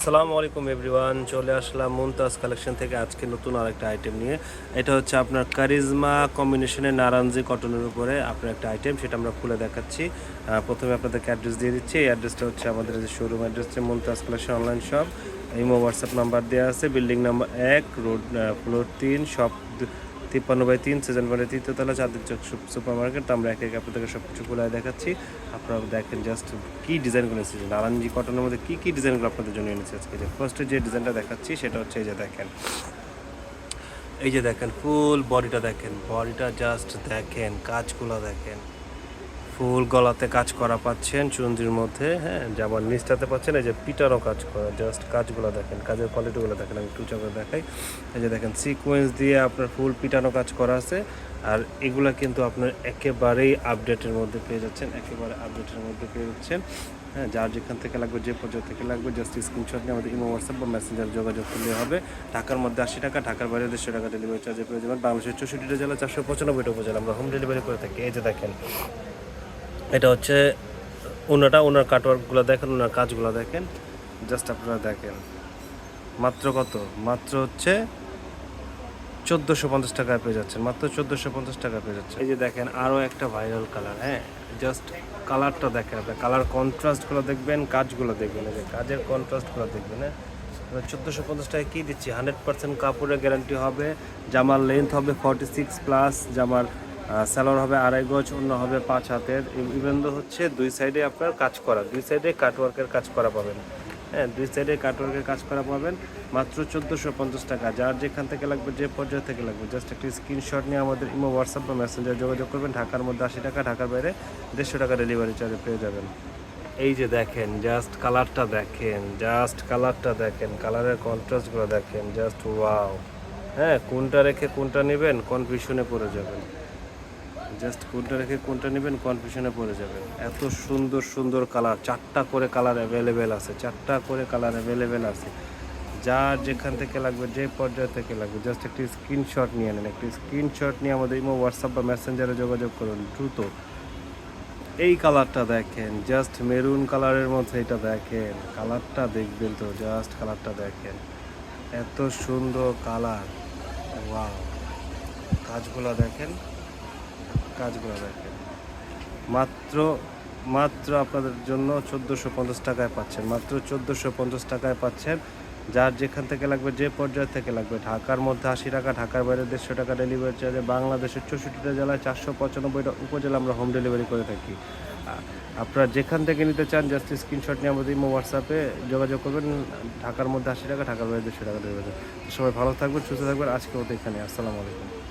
আসসালামু আলাইকুম এভরিওয়ান, চলে আসলাম মুমতাজ কালেকশন থেকে আজকে নতুন আরেকটা আইটেম নিয়ে। এটা হচ্ছে আপনার কারিজমা কম্বিনেশনের নারানজি কটনের উপরে আপনার একটা আইটেম সেটা আমরা খুলে দেখাচ্ছি। প্রথমে আপনাদেরকে অ্যাড্রেস দিয়ে দিচ্ছি। এই অ্যাড্রেসটা হচ্ছে আমাদের যে শোরুম অ্যাড্রেস হচ্ছে Mumtaz collection online shop Imo WhatsApp number দেওয়া আছে বিল্ডিং নাম্বার এক রোড ফ্লোর তিন শপ তিপ্পান্ন বাই তিন সিজন তৃতীয় তৃতীয়তলা চাঁদের চোখ সুপার মার্কেট তো আমরা একে একে আপনাদেরকে সব কিছু খোলায় দেখাচ্ছি। আপনারা দেখেন জাস্ট কী ডিজাইনগুলো এসেছে। নারায়ণজি কটনের মধ্যে কী কী ডিজাইনগুলো আপনাদের জন্য এনেছে আজকে? যে ফার্স্টে যে ডিজাইনটা দেখাচ্ছি, সেটা হচ্ছে এই যে দেখেন। এই যে দেখেন ফুল বডিটা দেখেন। বডিটা জাস্ট দেখেন, কাজগুলো দেখেন। ফুল গলাতে কাজ করা পাচ্ছেন চুন্দির মধ্যে হ্যাঁ যেমন নিচটাতে পাচ্ছেন, এই যে পিটারও কাজ করা জাস্ট কাজগুলো দেখেন, কাজের কোয়ালিটিগুলো দেখেন, আমি একটু করে দেখাই। এই যে দেখেন সিকোয়েন্স দিয়ে আপনার ফুল পিটানো কাজ করা আছে, আর এগুলা কিন্তু আপনার একেবারেই আপডেটের মধ্যে পেয়ে যাচ্ছেন, একেবারে আপডেটের মধ্যে পেয়ে যাচ্ছেন। হ্যাঁ যার যেখান থেকে লাগবে, যে পর্যায়ে থেকে লাগবে জাস্ট স্ক্রিনশট নিয়ে আমাদের ইমো হোয়াটসঅ্যাপ বা মেসেঞ্জার যোগাযোগ করলে হবে। ঢাকার মধ্যে আশি টাকা, ঢাকার বাইরে দেড়শো টাকা ডেলিভারি চার্জে পেয়ে যাবেন। বাংলাদেশের চৌষট্টিটা জেলা, চারশো পঁচানব্বইটা উপজেলা, আমরা হোম ডেলিভারি করে থাকি। এই যে দেখেন এটা হচ্ছে ওনাটা, ওনার কাটওয়ার্কগুলো দেখেন, ওনার কাজগুলো দেখেন। জাস্ট আপনারা দেখেন। মাত্র কত? মাত্র হচ্ছে চোদ্দোশো পঞ্চাশ টাকায় পেয়ে যাচ্ছেন। মাত্র চোদ্দোশো পঞ্চাশ টাকা পেয়ে যাচ্ছেন। এই যে দেখেন, আরও একটা ভাইরাল কালার হ্যাঁ? জাস্ট কালারটা দেখেন আপনার। কালার কন্ট্রাস্টগুলো দেখবেন, কাজগুলো দেখবেন। এই যে কাজের কন্ট্রাস্টগুলো দেখবেন হ্যাঁ? চোদ্দোশো পঞ্চাশ টাকা কী দিচ্ছি? হান্ড্রেড পার্সেন্ট কাপড়ের গ্যারান্টি হবে, জামার লেন্থ হবে ফর্টি সিক্স প্লাস জামার স্যালোর হবে আড়াই গজ, অন্য হবে পাঁচ হাতের। ইভেন হচ্ছে দুই সাইডে আপনার কাজ করা, দুই সাইডে কাটওয়ার্কের কাজ করা পাবেন। হ্যাঁ দুই সাইডে কাটওয়ার্কের কাজ করা পাবেন মাত্র চোদ্দোশো পঞ্চাশ টাকা। যার যেখান থেকে লাগবে, যে পর্যায়ে থেকে লাগবে। জাস্ট একটি স্ক্রিনশট নিয়ে আমাদের ইমো হোয়াটসঅ্যাপ বা মেসেঞ্জার যোগাযোগ করবেন। ঢাকার মধ্যে আশি টাকা, ঢাকার বাইরে দেড়শো টাকা ডেলিভারি চার্জে পেয়ে যাবেন। এই যে দেখেন জাস্ট কালারটা দেখেন জাস্ট কালারটা দেখেন কালারের কন্ট্রাস্টগুলো দেখেন জাস্ট ওয়াও হ্যাঁ কোনটা রেখে কোনটা নেবেন কনফিউশনে পড়ে যাবেন। জাস্ট কোনটা রেখে কোনটা নেবেন কনফিউশনে পড়ে যাবেন। এত সুন্দর সুন্দর কালার চারটা করে কালার অ্যাভেলেবেল আছে, চারটা করে কালার অ্যাভেলেবেল আছে। যার যেখান থেকে লাগবে, যে পর্যায় থেকে লাগবে জাস্ট একটি স্ক্রিনশট নিয়ে নেন, একটি স্ক্রিনশট নিয়ে আমাদের ইমো হোয়াটসঅ্যাপ বা মেসেঞ্জারে যোগাযোগ করুন, দ্রুত। এই কালারটা দেখেন জাস্ট মেরুন কালারের মধ্যে এটা দেখেন কালারটা দেখবেন তো জাস্ট কালারটা দেখেন। এত সুন্দর কালার ওয়াও কাজগুলো দেখেন। কাজগুলো দেখেন। মাত্র মাত্র আপনাদের জন্য চোদ্দোশো পঞ্চাশ টাকায় পাচ্ছেন। মাত্র চোদ্দোশো পঞ্চাশ টাকায় পাচ্ছেন। যার যেখান থেকে লাগবে, যে পর্যায় থেকে লাগবে। ঢাকার মধ্যে আশি টাকা, ঢাকার বাইরে দেড়শো টাকা ডেলিভারি চার্জে বাংলাদেশের চৌষট্টিটা জেলায় চারশো পঁচানব্বইটা উপজেলা আমরা হোম ডেলিভারি করে থাকি। আপনারা যেখান থেকে নিতে চান জাস্ট স্ক্রিনশট নিয়ে আমাদের ইমো হোয়াটসঅ্যাপে যোগাযোগ করবেন। ঢাকার মধ্যে আশি টাকা, ঢাকার বাইরে দেড়শো টাকা ডেলিভারি সবাই ভালো থাকবেন, সুস্থ থাকবেন। আজকে মতো এখানে আসসালামু আলাইকুম।